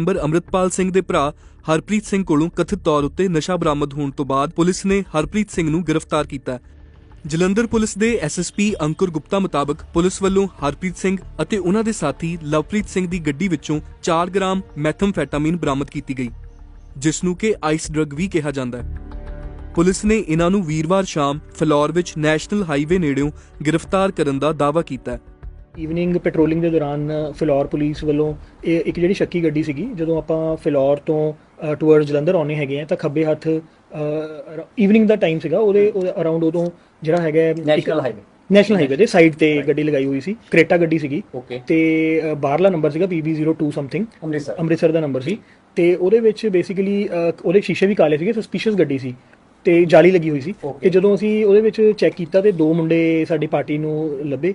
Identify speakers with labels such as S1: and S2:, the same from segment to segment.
S1: Member Amritpal Singh ਦੇ ਭਰਾ ਹਰਪ੍ਰੀਤ ਸਿੰਘ ਕੋਲੋਂ ਕਥਿਤ ਤੌਰ ਉੱਤੇ ਨਸ਼ਾ ਬਰਾਮਦ ਹੋਣ ਤੋਂ ਬਾਅਦ ਪੁਲਿਸ ਨੇ ਹਰਪ੍ਰੀਤ ਸਿੰਘ ਨੂੰ ਗ੍ਰਿਫਤਾਰ ਕੀਤਾ ਜਲੰਧਰ ਪੁਲਿਸ ਦੇ ਐਸਐਸਪੀ ਅੰਕੁਰ ਗੁਪਤਾ ਮੁਤਾਬਕ ਪੁਲਿਸ ਵੱਲੋਂ ਹਰਪ੍ਰੀਤ ਸਿੰਘ ਅਤੇ ਉਹਨਾਂ ਦੇ ਸਾਥੀ ਲਵਪ੍ਰੀਤ ਸਿੰਘ ਦੀ ਗੱਡੀ ਵਿੱਚੋਂ 4 ਗ੍ਰਾਮ ਮੈਥਮਫੈਟਾਮੀਨ ਬਰਾਮਦ ਕੀਤੀ ਗਈ, ਜਿਸ ਨੂੰ ਕਿ ਆਈਸ ਡਰੱਗ ਵੀ ਕਿਹਾ ਜਾਂਦਾ ਹੈ। ਪੁਲਿਸ ਨੇ ਇਹਨਾਂ ਨੂੰ ਵੀਰਵਾਰ ਸ਼ਾਮ ਫਲੋਰ ਵਿੱਚ ਨੈਸ਼ਨਲ ਹਾਈਵੇ ਨੇੜਿਓਂ ਗ੍ਰਿਫਤਾਰ ਕਰਨ ਦਾ ਦਾਅਵਾ ਕੀਤਾ ਹੈ।
S2: ਈਵਨਿੰਗ ਪੈਟਰੋਲਿੰਗ ਦੇ ਦੌਰਾਨ ਫਿਲੌਰ ਪੁਲਿਸ ਵੱਲੋਂ ਇੱਕ ਜਿਹੜੀ ਸ਼ੱਕੀ ਗੱਡੀ ਸੀਗੀ ਜਦੋਂ ਆਪਾਂ ਫਿਲੌਰ ਤੋਂ ਟੁਵਰਡ ਜਲੰਧਰ ਆਉਣੇ ਹੈਗੇ ਆ ਤਾਂ ਖੱਬੇ ਹੱਥ ਈਵਨਿੰਗ ਦਾ ਟਾਈਮ ਸੀਗਾ ਉਹਦੇ ਅਰਾਊਂਡ ਉਦੋਂ ਜਿਹੜਾ ਹੈਗਾ
S3: ਨੈਸ਼ਨਲ ਹਾਈਵੇ
S2: ਨੈਸ਼ਨਲ ਹਾਈਵੇ ਦੇ ਸਾਈਡ ਤੇ ਗੱਡੀ ਲਗਾਈ ਹੋਈ ਸੀ ਕ੍ਰੇਟਾ ਗੱਡੀ ਸੀਗੀ। ਤੇ ਬਾਹਰਲਾ ਨੰਬਰ ਸੀਗਾ PB02 ਸਮਥਿੰਗ
S3: ਅੰਮ੍ਰਿਤਸਰ।
S2: ਅੰਮ੍ਰਿਤਸਰ ਦਾ ਨੰਬਰ ਸੀ। ਤੇ ਉਹਦੇ ਵਿੱਚ ਬੇਸਿਕਲੀ ਉਹਦੇ ਸ਼ੀਸ਼ੇ ਵੀ ਕਾਲੇ ਸੀਗੇ ਸਸਪੀਸ਼ੀਅਸ ਗੱਡੀ ਸੀ। ਤੇ ਜਾਲੀ ਲੱਗੀ ਹੋਈ ਸੀ. ਤੇ ਜਦੋਂ ਅਸੀਂ ਉਹਦੇ ਵਿੱਚ ਚੈੱਕ ਕੀਤਾ ਤੇ ਦੋ ਮੁੰਡੇ ਸਾਡੀ ਪਾਰਟੀ ਨੂੰ ਲੱਭੇ।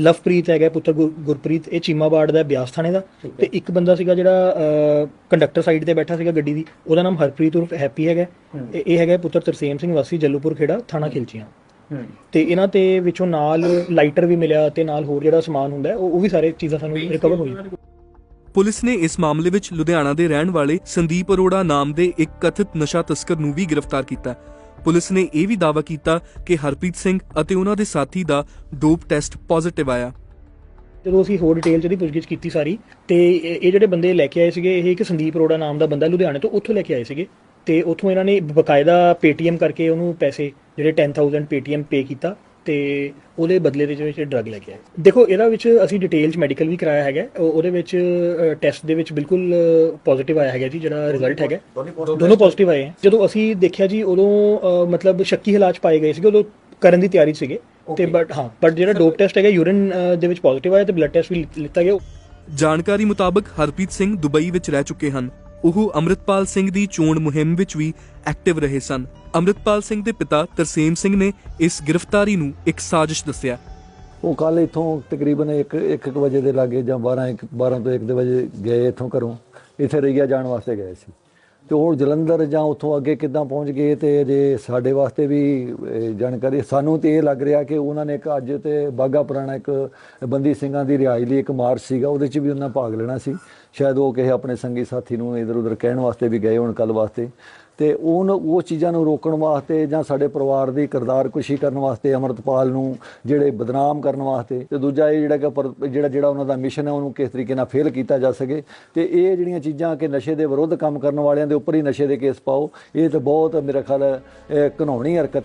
S2: ਲਵਪ੍ਰੀਤ ਹੈਗਾ ਪੁੱਤਰ ਗੁਰ- ਗੁਰਪ੍ਰੀਤ ਇਹ ਚੀਮਾਬਾੜ ਦਾ ਹੈ, ਬਿਆਸ ਥਾਣੇ ਦਾ। ਤੇ ਇੱਕ ਬੰਦਾ ਸੀਗਾ ਜਿਹੜਾ ਕੰਡਕਟਰ ਸਾਈਡ ਤੇ ਬੈਠਾ ਸੀਗਾ ਗੱਡੀ ਦੀ। ਉਹਦਾ ਨਾਮ ਹਰਪ੍ਰੀਤ ਉਰਫ ਹੈਪੀ ਹੈਗਾ।
S3: ਹੂੰ।
S2: ਇਹ ਇਹ ਹੈਗਾ ਪੁੱਤਰ ਤਰਸੇਮ ਸਿੰਘ ਵਾਸੀ ਜੱਲੂਪੁਰ ਖੇੜਾ ਥਾਣਾ ਖਿਲਚੀਆਂ।
S3: ਹੂੰ।
S2: ਤੇ ਇਹਨਾਂ ਤੇ ਵਿੱਚੋਂ ਨਾਲ ਲਾਈਟਰ ਵੀ ਮਿਲਿਆ ਤੇ ਨਾਲ ਹੋਰ ਜਿਹੜਾ ਸਮਾਨ ਹੁੰਦਾ ਹੈ, ਉਹ ਉਹ ਵੀ ਸਾਰੇ ਚੀਜ਼ਾਂ ਸਾਨੂੰ ਰਿਕਵਰ ਹੋਈਆਂ।
S1: ਪੁਲਿਸ ਨੇ ਇਸ ਮਾਮਲੇ ਵਿੱਚ ਲੁਧਿਆਣਾ ਦੇ ਰਹਿਣ ਵਾਲੇ ਸੰਦੀਪ ਅਰੋੜਾ ਨਾਮ ਦੇ ਇੱਕ ਕਥਿਤ ਨਸ਼ਾ ਤਸਕਰ ਨੂੰ ਵੀ ਗ੍ਰਿਫਤਾਰ ਕੀਤਾ ਹੈ। ਪੁਲਿਸ ਨੇ ਇਹ ਵੀ ਦਾਅਵਾ ਕੀਤਾ ਕਿ ਹਰਪ੍ਰੀਤ ਸਿੰਘ ਅਤੇ ਉਹਨਾਂ ਦੇ ਸਾਥੀ ਦਾ ਡੋਪ ਟੈਸਟ ਪੋਜ਼ਿਟਿਵ ਆਇਆ।
S2: ਜਦੋਂ ਅਸੀਂ ਹੋਰ ਡਿਟੇਲ ਚ ਇਹਦੀ ਪੁੱਛਗਿੱਛ ਕੀਤੀ ਸਾਰੀ, ਤੇ ਇਹ ਜਿਹੜੇ ਬੰਦੇ ਲੈ ਕੇ ਆਏ ਸੀਗੇ, ਇਹ ਇੱਕ ਸੰਦੀਪ ਅਰੋੜਾ ਨਾਮ ਦਾ ਬੰਦਾ ਲੁਧਿਆਣੇ ਤੋਂ ਉੱਥੋਂ ਲੈ ਕੇ ਆਏ ਸੀਗੇ। ਤੇ ਉੱਥੋਂ ਇਹਨਾਂ ਨੇ ਬਕਾਇਦਾ ਪੇਟੀਐਮ ਕਰਕੇ ਉਹਨੂੰ ਪੈਸੇ, ਜਿਹੜੇ 10000 ਪੇਟੀਐਮ ਪੇ ਕੀਤਾ। ਤੇ ਉਹਦੇ ਬਦਲੇ ਦੇ ਵਿੱਚ ਡਰੱਗ ਲੈ ਕੇ ਆਏ। ਦੇਖੋ ਇਹਦਾ ਵਿੱਚ ਅਸੀਂ ਡਿਟੇਲ ਚ ਮੈਡੀਕਲ ਵੀ ਕਰਾਇਆ ਹੈਗਾ ਉਹ- ਉਹਦੇ ਵਿੱਚ ਟੈਸਟ ਦੇ ਵਿੱਚ ਬਿਲਕੁਲ ਪੋਜ਼ਿਟਿਵ ਆਇਆ ਹੈਗਾ ਜੀ ਜਿਹੜਾ ਰਿਜ਼ਲਟ ਹੈਗਾ ਦੋਨੋਂ ਪੋਜ਼ਿਟਿਵ ਆਏ ਜਦੋਂ ਅਸੀਂ ਦੇਖਿਆ ਜੀ ਉਦੋਂ ਮਤਲਬ ਸ਼ੱਕੀ ਹਾਲਾਤ 'ਚ ਪਾਏ ਗਏ ਸੀਗੇ ਉਦੋਂ ਕਰਨ ਦੀ ਤਿਆਰੀ ਸੀਗੇ। ਤੇ. ਬਟ ਹਾਂ ਬਟ ਜਿਹੜਾ ਡੋਪ ਟੈਸਟ ਹੈਗਾ ਯੂਰਿਨ ਦੇ ਵਿੱਚ ਪੋਜ਼ਿਟਿਵ ਆਇਆ ਤੇ ਬਲੱਡ ਟੈਸਟ ਵੀ ਲਿੱਤਾ ਗਿਆ।
S1: ਜਾਣਕਾਰੀ ਮੁਤਾਬਕ ਹਰਪ੍ਰੀਤ ਸਿੰਘ ਦੁਬਈ ਵਿੱਚ ਰਹਿ ਚੁੱਕੇ ਹਨ। ਉਹ ਅੰਮ੍ਰਿਤਪਾਲ ਸਿੰਘ ਦੀ ਚੋਣ ਮੁਹਿੰਮ ਵਿੱਚ ਵੀ ਐਕਟਿਵ ਰਹੇ ਸਨ। ਅੰਮ੍ਰਿਤਪਾਲ ਸਿੰਘ ਦੇ ਪਿਤਾ ਤਰਸੇਮ ਸਿੰਘ ਨੇ ਇਸ ਗ੍ਰਿਫਤਾਰੀ ਨੂੰ ਇੱਕ ਸਾਜ਼ਿਸ਼ ਦੱਸਿਆ।
S4: ਉਹ ਕੱਲ ਇਥੋਂ ਤਕਰੀਬਨ 1 1 ਵਜੇ ਦੇ ਲਾਗੇ ਜਾਂ 12 1 12 ਤੋਂ 1 ਦੇ ਵਜੇ ਗਏ ਇਥੋਂ ਘਰੋਂ। ਇੱਥੇ ਰਈਆ ਜਾਣ ਵਾਸਤੇ ਗਏ ਸੀ। ਤੇ ਉਹ ਜਲੰਧਰ ਜਾਂ ਉੱਥੋਂ ਅੱਗੇ ਕਿੱਦਾਂ ਪਹੁੰਚ ਗਏ ਤੇ ਜੇ ਸਾਡੇ ਵਾਸਤੇ ਵੀ ਜਾਣਕਾਰੀ, ਸਾਨੂੰ ਤੇ ਇਹ ਲੱਗ ਰਿਹਾ ਕਿ ਉਹਨਾਂ ਨੇ ਇੱਕ ਅੱਜ ਤੇ ਬਾਗਾ ਪੁਰਾਣਾ ਇੱਕ ਬੰਦੀ ਸਿੰਘਾਂ ਦੀ ਰਿਹਾਈ ਲਈ ਇੱਕ ਮਾਰਚ ਸੀਗਾ, ਉਹਦੇ 'ਚ ਵੀ ਉਹਨਾਂ ਭਾਗ ਲੈਣਾ ਸੀ। ਸ਼ਾਇਦ ਉਹ ਕਿਸੇ ਆਪਣੇ ਸੰਗੀ ਸਾਥੀ ਨੂੰ ਇਧਰ ਉਧਰ ਕਹਿਣ ਵਾਸਤੇ ਵੀ ਗਏ ਹੋਣ ਕੱਲ ਵਾਸਤੇ। ਤੇ ਉਹਨ, ਉਹ ਚੀਜ਼ਾਂ ਨੂੰ ਰੋਕਣ ਵਾਸਤੇ ਜਾਂ ਸਾਡੇ ਪਰਿਵਾਰ ਦੀ ਕਿਰਦਾਰ ਕੁਸ਼ੀ ਕਰਨ ਵਾਸਤੇ ਅਮਰਤਪਾਲ ਨੂੰ ਜਿਹੜੇ ਬਦਨਾਮ ਕਰਨ ਵਾਸਤੇ ਤੇ ਦੂਜਾ ਇਹ ਜਿਹੜਾ ਕਿ ਪਰ- ਜਿਹੜਾ ਜਿਹੜਾ ਉਹਨਾਂ ਦਾ ਮਿਸ਼ਨ ਹੈ, ਉਹਨੂੰ ਕਿਸ ਤਰੀਕੇ ਨਾਲ ਫੇਲ ਕੀਤਾ ਜਾ ਸਕੇ ਤੇ ਇਹ ਜਿਹੜੀਆਂ ਚੀਜ਼ਾਂ ਕਿ ਨਸ਼ੇ ਦੇ ਵਿਰੁੱਧ ਕੰਮ ਕਰਨ ਵਾਲਿਆਂ ਦੇ ਉੱਪਰ ਹੀ ਨਸ਼ੇ ਦੇ ਕੇਸ ਪਾਓ, ਇਹ ਤਾਂ ਬਹੁਤ ਮੇਰਾ ਖਿਆਲ ਹੈ ਇਹ ਘਿਨਾਉਣੀ ਹਰਕਤ